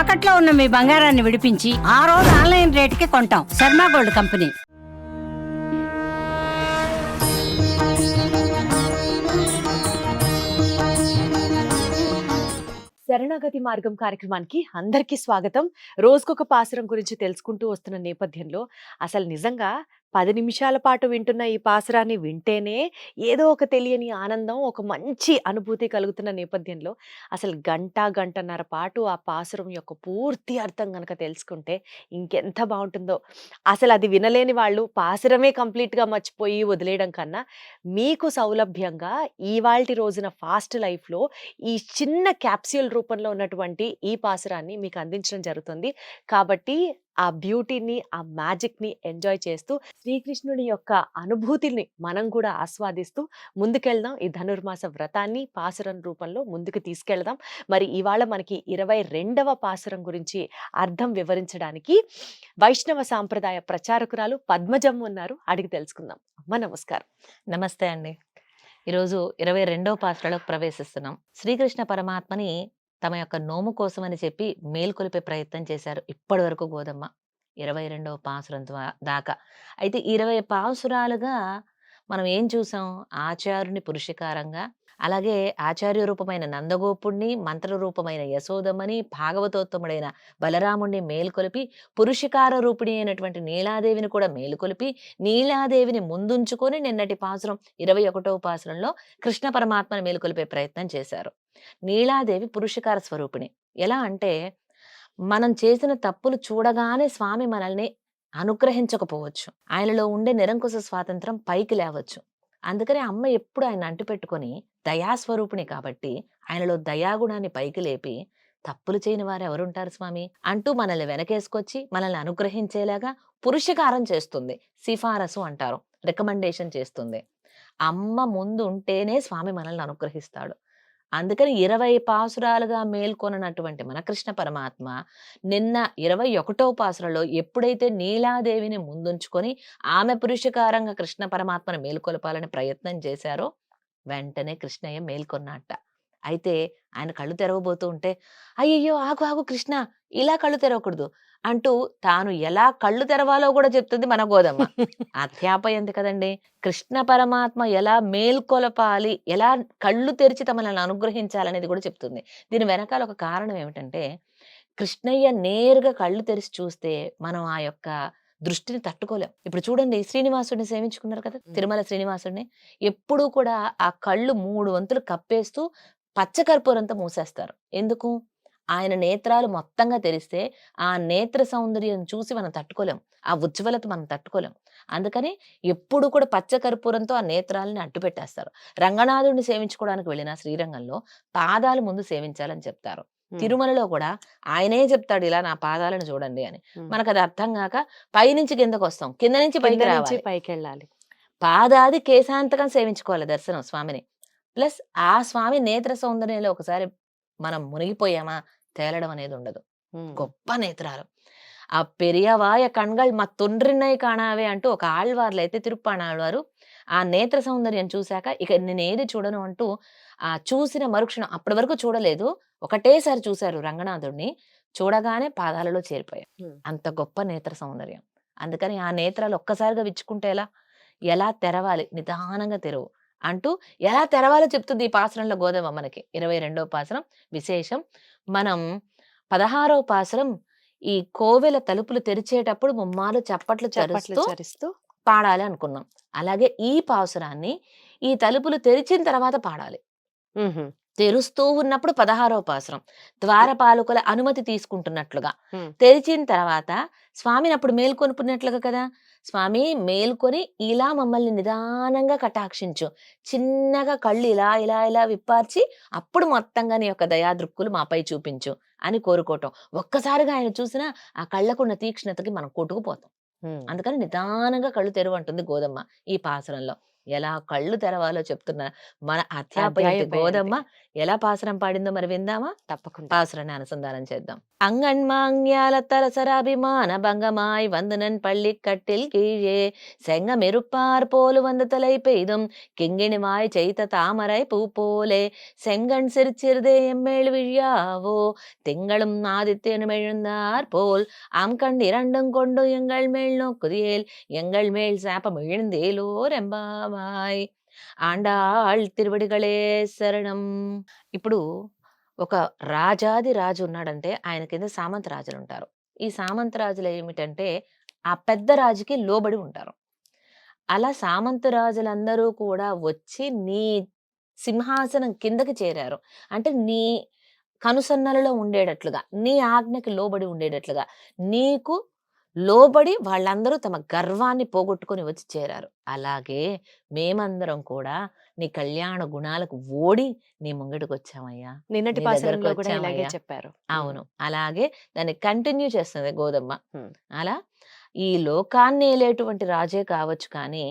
తాకట్లో ఉన్న మీ బంగారాన్ని విడిపించి ఆ రోజు ఆన్లైన్ రేటుకి కొంటాం. Sharma gold company. శరణాగతి మార్గం కార్యక్రమానికి అందరికీ స్వాగతం. రోజుకొక పాసురం గురించి తెలుసుకుంటూ వస్తున్న నేపథ్యంలో అసలు నిజంగా పది నిమిషాల పాటు వింటున్న ఈ పాసురాన్ని వింటేనే ఏదో ఒక తెలియని ఆనందం ఒక మంచి అనుభూతి కలుగుతున్న నేపథ్యంలో అసలు గంట గంటన్నర పాటు ఆ పాసురం యొక్క పూర్తి అర్థం కనుక తెలుసుకుంటే ఇంకెంత బాగుంటుందో. అసలు అది వినలేని వాళ్ళు పాసురమే కంప్లీట్గా మర్చిపోయి వదిలేయడం కన్నా మీకు సౌలభ్యంగా ఇవాల్టి రోజున ఫాస్ట్ లైఫ్లో ఈ చిన్న క్యాప్స్యూల్ రూపంలో ఉన్నటువంటి ఈ పాసురాన్ని మీకు అందించడం జరుగుతుంది. కాబట్టి ఆ బ్యూటీని ఆ మ్యాజిక్ని ఎంజాయ్ చేస్తూ శ్రీకృష్ణుడి యొక్క అనుభూతిని మనం కూడా ఆస్వాదిస్తూ ముందుకెళ్దాం. ఈ ధనుర్మాస వ్రతాన్ని పాసురం రూపంలో ముందుకు తీసుకెళ్దాం. మరి ఇవాళ మనకి ఇరవై రెండవ పాసురం గురించి అర్థం వివరించడానికి వైష్ణవ సాంప్రదాయ ప్రచారకురాలు పద్మజమ్మ ఉన్నారు. అడిగి తెలుసుకుందాం. అమ్మ నమస్కారం. నమస్తే అండి. ఈరోజు ఇరవై రెండవ పాత్రలోకి ప్రవేశిస్తున్నాం. శ్రీకృష్ణ పరమాత్మని తమ యొక్క నోము కోసం అని చెప్పి మేల్కొలిపే ప్రయత్నం చేశారు ఇప్పటి వరకు గోదమ్మ ఇరవై రెండవ పాసురం దాకా. అయితే ఇరవై పాసురాలుగా మనం ఏం చూసాం? ఆచార్యుని పురుషకారంగా అలాగే ఆచార్య రూపమైన నందగోపుణ్ణి మంత్ర రూపమైన యశోదమ్మని భాగవతోత్తముడైన బలరాముణ్ణి మేల్కొలిపి పురుషకార రూపిణి అయినటువంటి నీలాదేవిని కూడా మేలుకొలిపి నీలాదేవిని ముందుంచుకొని నిన్నటి పాసురం ఇరవై ఒకటో పాసురంలో కృష్ణ పరమాత్మను మేలుకొలిపే ప్రయత్నం చేశారు. నీలాదేవి పురుషకార స్వరూపిణి. ఎలా అంటే మనం చేసిన తప్పులు చూడగానే స్వామి మనల్ని అనుగ్రహించకపోవచ్చు. ఆయనలో ఉండే నిరంకుశ స్వాతంత్రం పైకి లేవచ్చు. అందుకని అమ్మ ఎప్పుడు ఆయన అంటిపెట్టుకొని దయాస్వరూపిణి కాబట్టి ఆయనలో దయాగుణాన్ని పైకి లేపి తప్పులు చేయని వారు ఎవరుంటారు స్వామి? అంటూ మనల్ని వెనకేసుకొచ్చి మనల్ని అనుగ్రహించేలాగా పురుషకారం చేస్తుంది. సిఫారసు అంటారు. రికమెండేషన్ చేస్తుంది. అమ్మ ముందు ఉంటేనే స్వామి మనల్ని అనుగ్రహిస్తాడు. అందుకని ఇరవై పాసురాలుగా మేల్కొననటువంటి మన కృష్ణ పరమాత్మ నిన్న ఇరవై ఒకటో పాసురలో ఎప్పుడైతే నీలాదేవిని ముందుంచుకొని ఆమె పురుషకారంగా కృష్ణ పరమాత్మను మేల్కొలపాలని ప్రయత్నం చేశారో వెంటనే కృష్ణయ్య మేల్కొన్నట్ట అయితే ఆయన కళ్ళు తెరవబోతూ ఉంటే అయ్యయ్యో ఆగు ఆగు కృష్ణ ఇలా కళ్ళు తెరవకూడదు అంటూ తాను ఎలా కళ్ళు తెరవాలో కూడా చెప్తుంది మన గోదమ్మ. అధ్యాపయంది కదండి కృష్ణ పరమాత్మ ఎలా మేల్కొలపాలి ఎలా కళ్ళు తెరిచి తమలను అనుగ్రహించాలనేది కూడా చెప్తుంది. దీని వెనకాల ఒక కారణం ఏమిటంటే కృష్ణయ్య నేరుగా కళ్ళు తెరిచి చూస్తే మనం ఆ యొక్క దృష్టిని తట్టుకోలేం. ఇప్పుడు చూడండి శ్రీనివాసుడిని సేవించుకున్నారు కదా తిరుమల శ్రీనివాసుడిని. ఎప్పుడూ కూడా ఆ కళ్ళు మూడు వంతులు కప్పేస్తూ పచ్చకర్పూరంతో మూసేస్తారు. ఎందుకు? ఆయన నేత్రాలు మొత్తంగా తెరిస్తే ఆ నేత్ర సౌందర్యం చూసి మనం తట్టుకోలేం. ఆ ఉజ్వలత మనం తట్టుకోలేం. అందుకని ఎప్పుడు కూడా పచ్చ కర్పూరంతో ఆ నేత్రాలని అడ్డు పెట్టేస్తారు రంగనాథుడిని సేవించుకోవడానికి వెళ్ళిన శ్రీరంగంలో పాదాలు ముందు సేవించాలని చెప్తారు. తిరుమలలో కూడా ఆయనే చెప్తాడు ఇలా నా పాదాలను చూడండి అని. మనకు అది అర్థం కాక పైనుంచి కిందకు వస్తాం కింద నుంచి పైకి రావాలి. పైకి వెళ్ళాలి పాదాది కేశాంతకం సేవించుకోవాలి దర్శనం స్వామిని. ప్లస్ ఆ స్వామి నేత్ర సౌందర్యంలో ఒకసారి మనం మునిగిపోయామా తేలడం అనేది ఉండదు. గొప్ప నేత్రాలు. ఆ పెరియవాయ కణ్கள் మా తొండ్రిన్నై కాణావే అంటూ ఒక ఆళ్వార్లు అయితే తిరుప్పాణాళ్వారు ఆ నేత్ర సౌందర్యం చూశాక ఇక నేను ఏది చూడను అంటూ ఆ చూసిన మరుక్షణం అప్పటి వరకు చూడలేదు. ఒకటేసారి చూశారు రంగనాథుడిని చూడగానే పాదాలలో చేరిపోయారు. అంత గొప్ప నేత్ర సౌందర్యం. అందుకని ఆ నేత్రాలు ఒక్కసారిగా విచ్చుకుంటే ఎలా? ఎలా తెరవాలి? నిదానంగా తెరవు అంటూ ఎలా తెరవాలో చెప్తుంది ఈ పాసరంలో గోధుమ మనకి. ఇరవై రెండవ పాసరం విశేషం. మనం పదహారవ పాసరం ఈ కోవెల తలుపులు తెరిచేటప్పుడు ముమ్మాలు చప్పట్లు చరుస్తూ పాడాలి అనుకున్నాం. అలాగే ఈ పాసురాన్ని ఈ తలుపులు తెరిచిన తర్వాత పాడాలి. తెరుస్తూ ఉన్నప్పుడు పదహారవ పాసురం. ద్వారపాలకుల అనుమతి తీసుకుంటున్నట్లుగా. తెరిచిన తర్వాత స్వామిని అప్పుడు మేల్కొనుకున్నట్లుగా కదా? స్వామి మేల్కొని ఇలా మమ్మల్ని నిదానంగా కటాక్షించు. చిన్నగా కళ్ళు ఇలా ఇలా ఇలా విప్పార్చి అప్పుడు మొత్తంగా నీ యొక్క దయాదృక్కులు మాపై చూపించు అని కోరుకోవటం. ఒక్కసారిగా ఆయన చూసినా ఆ కళ్ళకున్న తీక్ష్ణతకి మనం కొట్టుకుపోతాం. అందుకని నిదానంగా కళ్ళు తెరువు అంటుంది గోదమ్మ ఈ పాసరంలో. ఎలా కళ్ళు తెరవాలో చెప్తున్న మన అధ్యాపక అధ్యాపయంతి. గోదమ్మ ఎలా పాసరం పాడిందో మరి విందామా తప్పకుండా பாசுரனை அனுசந்தானம் చేద్దాం அங்கண் மாங்கியால தரசராபிமான பங்கமாய் வந்தனன் பள்ளி கட்டில் கீழே செங்கமெருப்பார் போலு வந்த தலை பெய்தும் கிங்கிணிமாய் செய்த தாமரை பூ போலே செங்கண் சிரிச்சிறுதே எம்மேழு விழியாவோ திங்களும் ஆதித்யனும் எழுந்தார் போல் ஆம் கண் இரண்டும் கொண்டு எங்கள் மேல் நோக்குதியேல் எங்கள் மேல் சாப்பம் எழுந்தேலோ ரெம்பாவாய் ఆండాళ్ తిరువడిగళే శరణం ఇప్పుడు ఒక రాజాది రాజు ఉన్నాడంటే ఆయన కింద సామంత రాజులు ఉంటారు ఈ సామంత రాజులు ఏమిటంటే ఆ పెద్ద రాజుకి లోబడి ఉంటారు అలా సామంత రాజులందరూ కూడా వచ్చి నీ సింహాసనం కిందకి చేరారు అంటే నీ కనుసన్నలలో ఉండేటట్లుగా నీ ఆజ్ఞకి లోబడి ఉండేటట్లుగా నీకు లోబడి వాళ్ళందరూ తమ గర్వాన్ని పోగొట్టుకొని వచ్చి చేరారు. అలాగే మేమందరం కూడా నీ కళ్యాణ గుణాలకు ఓడి నీ ముంగడికి వచ్చామయ్యా నిన్నటి ఇలాగే. చెప్పారు. అవును. అలాగే దాన్ని కంటిన్యూ చేస్తుంది గోదమ్మ. అలా ఈ లోకాన్ని ఏలేటువంటి రాజే కావచ్చు కానీ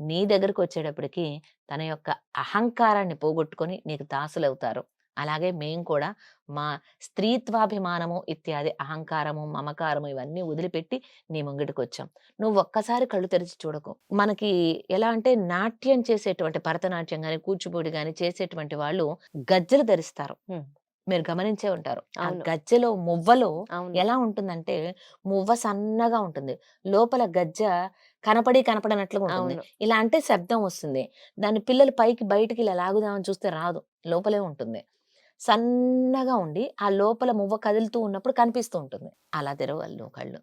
నీ దగ్గరకు వచ్చేటప్పటికి తన యొక్క అహంకారాన్ని పోగొట్టుకొని నీకు దాసులవుతారు. అలాగే మేం కూడా మా స్త్రీత్వాభిమానము ఇత్యాది అహంకారము మమకారము ఇవన్నీ వదిలిపెట్టి నీ ముంగిటికి వచ్చాం నువ్వు ఒక్కసారి కళ్ళు తెరిచి చూడకు. మనకి ఎలా అంటే నాట్యం చేసేటువంటి భరతనాట్యం కానీ కూచిపూడి కానీ చేసేటువంటి వాళ్ళు గజ్జలు ధరిస్తారు. మీరు గమనించే ఉంటారు. ఆ. గజ్జెలో మువ్వలో ఎలా ఉంటుందంటే మువ్వ సన్నగా ఉంటుంది. లోపల గజ్జ కనపడి కనపడనట్లుగా ఉంటుంది. ఇలా అంటే శబ్దం వస్తుంది. దాని పిల్లలు పైకి బయటికి ఇలా లాగుదామని చూస్తే రాదు. లోపలే ఉంటుంది. సన్నగా ఉండి ఆ లోపల మువ్వ కదులుతూ ఉన్నప్పుడు కనిపిస్తూ ఉంటుంది అలా తెరవాలి నువ్వు కళ్ళు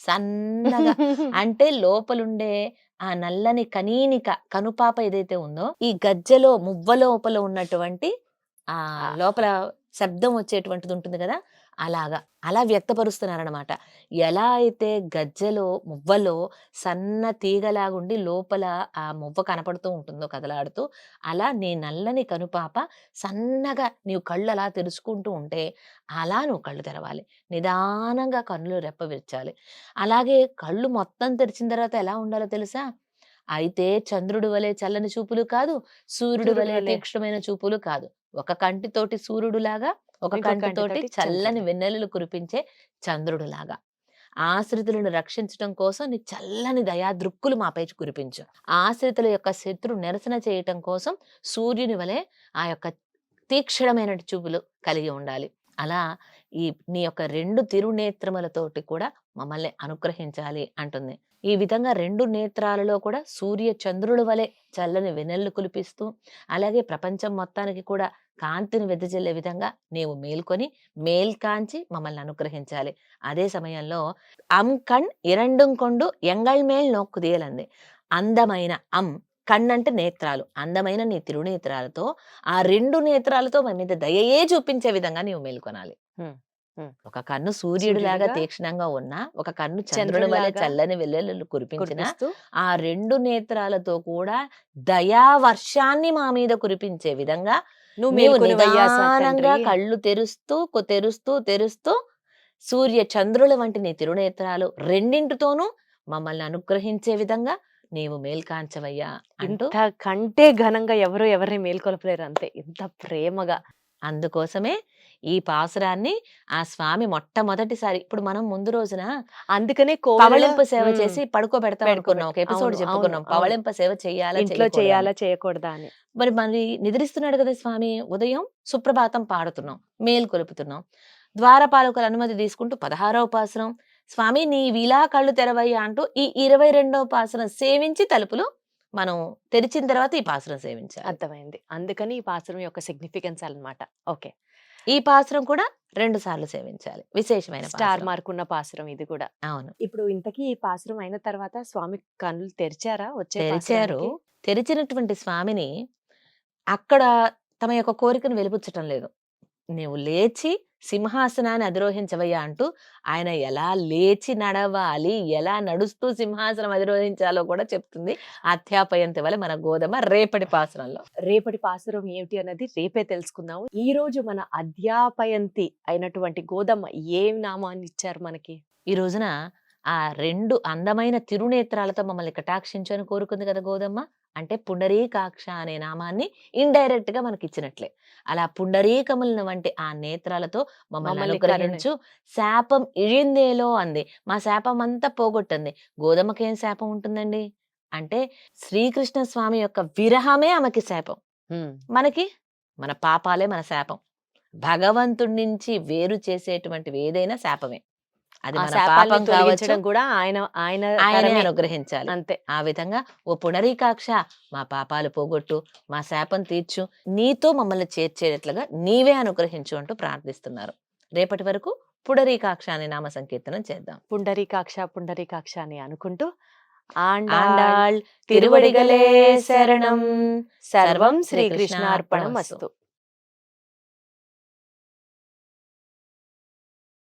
సన్నగా అంటే లోపలుండే ఆ నల్లని కనీనిక కనుపాప ఏదైతే ఉందో ఈ గజ్జలో మువ్వ లోపల ఉన్నటువంటి ఆ ఆ. లోపల శబ్దం వచ్చేటువంటిది ఉంటుంది కదా అలాగా. అలా వ్యక్తపరుస్తున్నారనమాట ఎలా అయితే గజ్జలో మువ్వలో సన్న తీగలాగుండి లోపల ఆ మువ్వ కనపడుతూ ఉంటుందో కదలాడుతూ అలా నీ నల్లని కనుపాప సన్నగా నీవు కళ్ళు అలా తెరుచుకుంటూ ఉంటే అలా నువ్వు కళ్ళు తెరవాలి. నిదానంగా కన్నులు రెప్ప విరచాలి. అలాగే కళ్ళు మొత్తం తెరిచిన తర్వాత ఎలా ఉండాలో తెలుసా? అయితే చంద్రుడి వలె చల్లని చూపులు కాదు సూర్యుడి వలె. తీక్షణమైన చూపులు కాదు. ఒక కంటితోటి సూర్యుడులాగా ఒక కంటితోటి చల్లని చంద్రుడు. వెన్నెలలు కురిపించే చంద్రుడులాగా. ఆశ్రితులను రక్షించడం కోసం నీ చల్లని దయాదృక్కులు మాపై కురిపించు. ఆశ్రితుల యొక్క శత్రు నిరసన చేయటం కోసం సూర్యుని వలె ఆ యొక్క తీక్షణమైన చూపులు కలిగి ఉండాలి. అలా ఈ నీ యొక్క రెండు తిరునేత్రములతోటి కూడా మమ్మల్ని అనుగ్రహించాలి అంటుంది. ఈ విధంగా రెండు నేత్రాలలో కూడా సూర్య చంద్రుల వలె చల్లని వెన్నెల్లు కులిపిస్తూ అలాగే ప్రపంచం మొత్తానికి కూడా కాంతిని వెదజల్లే విధంగా నీవు మేల్కొని మేల్కాంచి మమ్మల్ని అనుగ్రహించాలి. అదే సమయంలో అం కణ్ ఇరండుం కొండు ఎంగళ్ మేల్ నోక్కుదియలంది అందమైన అం కన్నంటే నేత్రాలు. అందమైన నీ తిరునేత్రాలతో ఆ రెండు నేత్రాలతో మన మీద దయయే చూపించే విధంగా నీవు మేల్కొనాలి. ఒక కన్ను సూర్యుడిలాగా సూర్యుడిగా, తీక్షణంగా ఉన్నా ఒక కన్ను చంద్రుడి వల్ల చంద్రుడిలాగా చల్లని వెల్లెలు కురిపించిన ఆ రెండు నేత్రాలతో కూడా దయా వర్షాన్ని మా మీద కురిపించే విధంగా నువ్వు నిదానంగా. కళ్ళు తెరుస్తూ తెరుస్తూ తెరుస్తూ సూర్య చంద్రుల వంటి నీ తిరునేత్రాలు రెండింటితోనూ మమ్మల్ని అనుగ్రహించే విధంగా నీవు మేల్కాంచవయ్యా అంటూ కంటే ఘనంగా ఎవరు ఎవరిని మేల్కొలపలేరు అంతే. ఇంత ప్రేమగా. అందుకోసమే ఈ పాసురాన్ని ఆ స్వామి మొట్టమొదటిసారి ఇప్పుడు మనం ముందు రోజున అందుకనే పవళింపు సేవ చేసి పడుకోబెడతాం పడుకోబె- అనుకున్నాం. ఒక ఎపిసోడ్ చెప్పుకున్నాం. పవళింప సేవ చెయ్యాలా ఇంట్లో. చేయాలా చేయకూడదా అని. మరి మరి నిద్రిస్తున్నాడు కదా స్వామి ఉదయం సుప్రభాతం పాడుతున్నాం మేలు కొలుపుతున్నాం. ద్వారపాలకుల అనుమతి తీసుకుంటూ పదహారవ పాసరం. స్వామి నీ విలా కళ్ళు తెరవయ్యా అంటూ ఈ ఇరవై రెండవ పాసరం సేవించి తలుపులు మనం తెరిచిన తర్వాత ఈ పాసరం సేవించాలి. అర్థమైంది. అందుకని ఈ పాసరం యొక్క సిగ్నిఫికెన్స్ అన్నమాట. ఓకే. ఈ పాసరం కూడా రెండు సార్లు సేవించాలి. విశేషమైన స్టార్. మార్క్ ఉన్న పాసరం ఇది కూడా. అవును. ఇప్పుడు ఇంతకీ ఈ పాసరం అయిన తర్వాత స్వామి కళ్ళు తెరిచారా వచ్చే తెరిచారు? తెరిచినటువంటి స్వామిని అక్కడ తమ యొక్క కోరికను వెలిపుచ్చటం లేదు. నీవు లేచి సింహాసనాన్ని అధిరోహించవయ్యా అంటూ ఆయన ఎలా లేచి నడవాలి ఎలా నడుస్తూ సింహాసనం అధిరోహించాలో కూడా చెప్తుంది. అధ్యాపయంతి వల్ల మన గోధుమ రేపటి పాసనంలో రేపటి పాసురం ఏమిటి అన్నది రేపే తెలుసుకుందాము. ఈ రోజు మన అధ్యాపయంతి అయినటువంటి గోదమ్మ ఏం నామాన్ని ఇచ్చారు మనకి? ఈ రోజున ఆ రెండు అందమైన తిరునేత్రాలతో మమ్మల్ని కటాక్షించు అని కోరుకుంది కదా గోదమ్మ అంటే పుండరీకాక్ష అనే నామాన్ని ఇండైరెక్ట్గా మనకి ఇచ్చినట్లే అలా పుండరీకములను వంటి ఆ నేత్రాలతో మమ్మల్ని అనుగ్రహించు. శాపం ఇழிందేలో అంది. మా శాపం అంతా పోగొట్టింది. గోధుమకి ఏం శాపం ఉంటుందండి? అంటే శ్రీకృష్ణ స్వామి యొక్క విరహమే ఆమెకి శాపం. మనకి? మన పాపాలే మన శాపం. భగవంతుడి నుంచి వేరు చేసేటువంటివి ఏదైనా శాపమే. అది మన పాపం కావచ్చు కూడా ఆయన ఆయన ఆయనే. అనుగ్రహించాలి అంతే ఆ విధంగా ఓ పునరీకాక్ష మా పాపాలు పోగొట్టు మా శాపం తీర్చు నీతో మమ్మల్ని చేర్చేటట్లుగా నీవే అనుగ్రహించు అంటూ ప్రార్థిస్తున్నారు రేపటి వరకు పుడరీకాక్ష అనే నామ సంకీర్తనం చేద్దాం పుండరీకాక్ష పుండరీకాక్ష అని అనుకుంటూ ఆండాళ్ తిరువడిగలే శరణం సర్వం శ్రీకృష్ణార్పణం. అస్తు